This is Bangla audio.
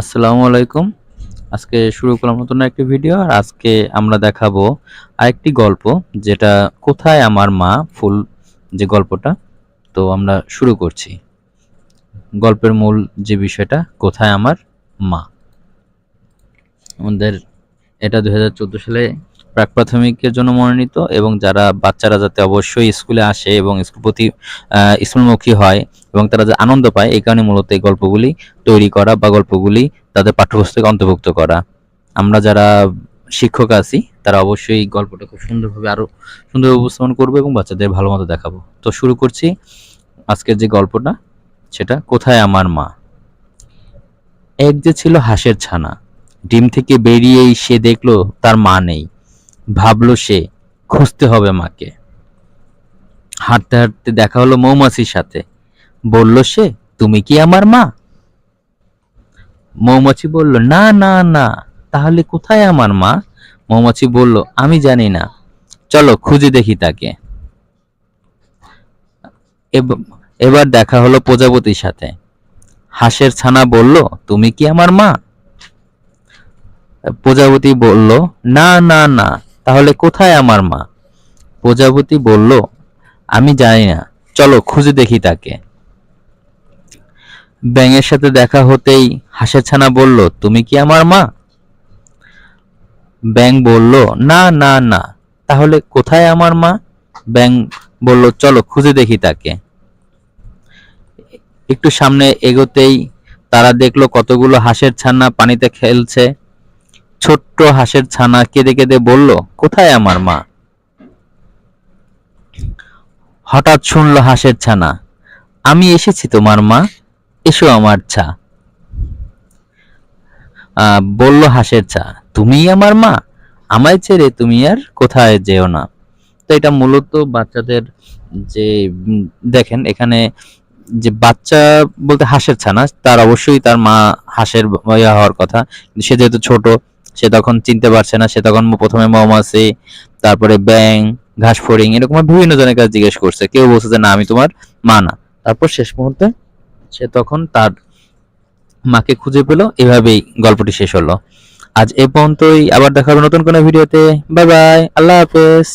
আসসালামু আলাইকুম। আজকে শুরু করলাম নতুন একটি ভিডিও আর আজকে আমরা দেখাবো আরেকটি গল্প যেটা কোথায় আমার মা ফুল যে গল্পটা, তো আমরা শুরু করছি। গল্পের মূল যে বিষয়টা, কোথায় আমার মা? আমাদের এটা দু হাজার চোদ্দ সালে প্রাক প্রাথমিকের জন্য মনোনীত এবং যারা বাচ্চারা যাতে অবশ্যই স্কুলে আসে এবং স্কুল প্রতি স্কুলমুখী হয় এবং তারা যে আনন্দ পায়, এই কারণে মূলত এই গল্পগুলি তৈরি করা বা গল্পগুলি তাদের পাঠ্যপুস্তকে অন্তর্ভুক্ত করা। আমরা যারা শিক্ষক আছি, তারা অবশ্যই গল্পটা খুব সুন্দরভাবে আরও সুন্দরভাবে উপস্থাপন করব এবং বাচ্চাদের ভালো মতো দেখাবো। তো শুরু করছি আজকের যে গল্পটা, সেটা কোথায় আমার মা? এক যে ছিল হাঁসের ছানা, ডিম থেকে বেরিয়েই সে দেখল তার মা নেই। ভাবলো সে, খুঁজতে হবে মাকে। হাঁটতে হাঁটতে দেখা হলো মৌমাছির সাথে। বলল সে, তুমি কি আমার মা? মৌমাছি বলল, না না না, তাহলে কোথায় আমার মা? মৌমাছি বলল, আমি জানি না। চলো, খুঁজে দেখি তাকে। এব- এবার দেখা হলো প্রজাপতির সাথে। হাঁসের ছানা বলল, তুমি কি আমার মা? প্রজাপতি বলল, না না না, তাহলে কোথায় আমার মা? প্রজাপতি বলল, আমি জানি না। চলো, খুঁজে দেখি তাকে। ব্যাঙের সাথে দেখা হতেই হাঁসের ছানা বলল, তুমি কি আমার মা? ব্যাং বলল, না না না। তাহলে কোথায় আমার মা? ব্যাং বলল, চলো, খুঁজে দেখি তাকে। একটু সামনে এগোতেই তারা দেখল কতগুলো হাঁসের ছানা পানিতে খেলছে। ছোট্ট হাঁসের ছানা কেঁদে কেঁদে বলল, কোথায় আমার মা? হঠাৎ শুনলো হাঁসের ছানা, আমি এসেছি তোমার মা। এসো আমার ছা বলল হাঁসের ছা তুমি আমার মা? আমায় ছেড়ে তুমি আর কোথায় যেও না? তো এটা মূলত বাচ্চাদের যে দেখেন এখানে যে বাচ্চা বলতে হাঁসের ছানা তার অবশ্যই তার মা হাঁসের ইয়া হওয়ার কথা। সে যেহেতু ছোট, সে তখন চিনতে পারছে না, সে তখন প্রথমে মৌমাছি, তারপরে ব্যাং ঘাস ফড়িং, এরকম বিভিন্ন জনের কাছে জিজ্ঞেস করছে। কেউ বলছে যে, না, আমি তোমার মা না। তারপর শেষ মুহূর্তে সে তখন তার মাকে খুঁজে পেল। এভাবেই গল্পটি শেষ হলো। আজ এ পর্যন্তই। আবার দেখা হবে নতুন কোনো ভিডিওতে। Bye bye. আল্লাহ হাফেজ।